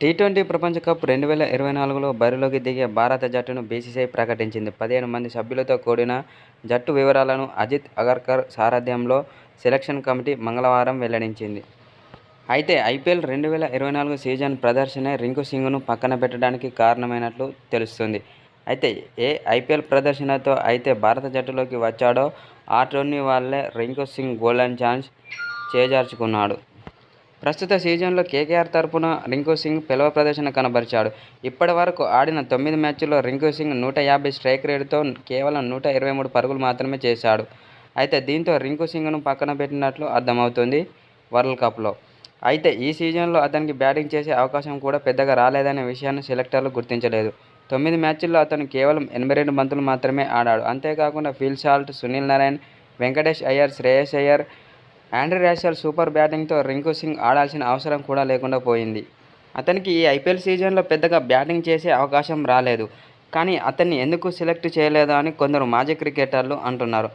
T twenty ప్రపంచ cup రెండు వేల ఇరవై నాలుగులో బరిలోకి దిగే భారత జట్టును బీసీసీఐ ప్రకటించింది. పదిహేను మంది సభ్యులతో కూడిన జట్టు వివరాలను అజిత్ అగర్కర్ సారథ్యంలో సెలెక్షన్ కమిటీ మంగళవారం వెల్లడించింది. అయితే ఐపీఎల్ రెండు వేల ఇరవై నాలుగు సీజన్ ప్రదర్శనే రింకు సింగ్ను పక్కన పెట్టడానికి కారణమైనట్లు తెలుస్తుంది అయితే ఏ ఐపీఎల్ ప్రదర్శనతో అయితే భారత జట్టులోకి వచ్చాడో ఆ టోర్నీ వాళ్ళే రింకు సింగ్ గోల్డెన్ చాన్స్ చేజార్చుకున్నాడు. ప్రస్తుత సీజన్లో కేకేఆర్ తరఫున రింకు సింగ్ పిలవ ప్రదర్శన కనబరిచాడు. ఇప్పటి వరకు ఆడిన తొమ్మిది మ్యాచ్ల్లో రింకు సింగ్ నూట యాభై స్ట్రైక్ రేటుతో కేవలం నూట ఇరవై మూడు పరుగులు మాత్రమే చేశాడు. అయితే దీంతో రింకు సింగ్ను పక్కన పెట్టినట్లు అర్థమవుతుంది వరల్డ్ కప్లో అయితే ఈ సీజన్లో అతనికి బ్యాటింగ్ చేసే అవకాశం కూడా పెద్దగా రాలేదనే విషయాన్ని సెలెక్టర్లు గుర్తించలేదు. తొమ్మిది మ్యాచ్ల్లో అతను కేవలం ఎనభై రెండు బంతులు మాత్రమే ఆడాడు. అంతేకాకుండా Phil Salt, Sunil Narine Venkatesh Iyer, Shreyas Iyer, Andre Russell super బ్యాటింగ్తో Rinku Singh ఆడాల్సిన అవసరం కూడా లేకుండా పోయింది. అతనికి ఈ ఐపీఎల్ సీజన్లో పెద్దగా బ్యాటింగ్ చేసే అవకాశం రాలేదు. కానీ అతన్ని ఎందుకు సెలెక్ట్ చేయలేదా అని కొందరు మాజీ క్రికెటర్లు అంటున్నారు.